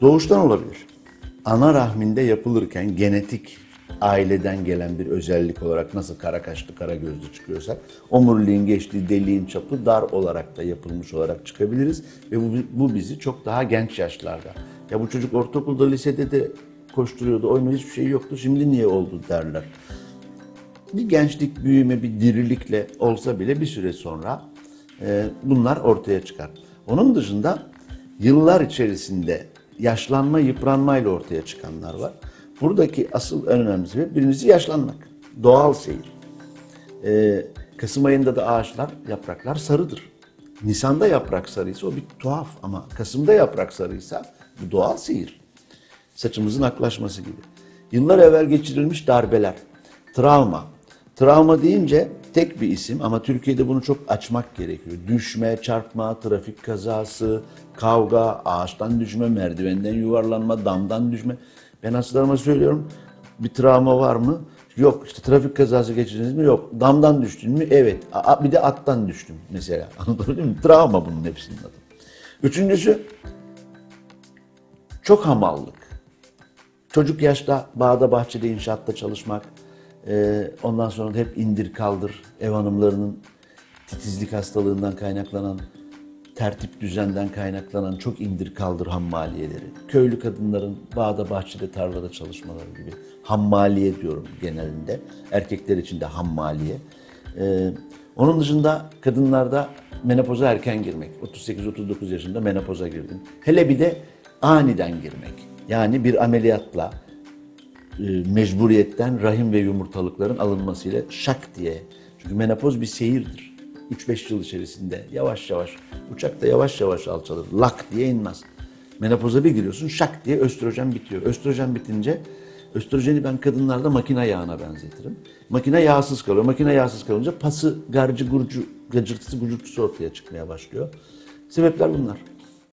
Doğuştan olabilir. Ana rahminde yapılırken genetik aileden gelen bir özellik olarak nasıl kara kaşlı, kara gözlü çıkıyorsak omuriliğin geçtiği deliğin çapı dar olarak da yapılmış olarak çıkabiliriz ve bu, bu bizi çok daha genç yaşlarda ya bu çocuk ortaokulda, lisede de koşturuyordu, oynadı hiçbir şey yoktu, şimdi niye oldu derler. Bir gençlik, büyüme, bir dirilikle olsa bile bir süre sonra e, bunlar ortaya çıkar. Onun dışında yıllar içerisinde yaşlanma, yıpranmayla ortaya çıkanlar var. Buradaki asıl en önemli sebep birincisi yaşlanmak. Doğal seyir. Ee, Kasım ayında da ağaçlar, yapraklar sarıdır. Nisan'da yaprak sarıysa o bir tuhaf ama Kasım'da yaprak sarıysa bu doğal seyir. Saçımızın aklaşması gibi. Yıllar evvel geçirilmiş darbeler, travma. Travma deyince tek bir isim ama Türkiye'de bunu çok açmak gerekiyor. Düşme, çarpma, trafik kazası, kavga, ağaçtan düşme, merdivenden yuvarlanma, damdan düşme. Ben hastalarıma söylüyorum bir travma var mı? Yok. İşte trafik kazası geçirdiniz mi? Yok. Damdan düştün mü? Evet. A- Bir de attan düştüm mesela. Anlatabildim mi? Travma bunun hepsinin adı. Üçüncüsü çok hamallık. Çocuk yaşta bağda bahçede inşaatta çalışmak, e, ondan sonra da hep indir kaldır ev hanımlarının titizlik hastalığından kaynaklanan, tertip düzenden kaynaklanan çok indir kaldır hammaliyeleri, köylü kadınların bağda bahçede tarlada çalışmaları gibi hammaliye diyorum genelinde, erkekler için de hammaliye. E, onun dışında kadınlarda menopoza erken girmek, 38-39 yaşında menopoza girdim. Hele bir de aniden girmek. Yani bir ameliyatla mecburiyetten rahim ve yumurtalıkların alınmasıyla şak diye. Çünkü menopoz bir seyirdir. 3-5 yıl içerisinde yavaş yavaş, uçak da yavaş yavaş alçalır. Lak diye inmez. Menopoza bir giriyorsun şak diye östrojen bitiyor. Östrojen bitince östrojeni ben kadınlarda makine yağına benzetirim. Makine yağsız kalıyor. Makine yağsız kalınca pası, garcı, gurcu, gacırtısı, gucurtusu ortaya çıkmaya başlıyor. Sebepler bunlar.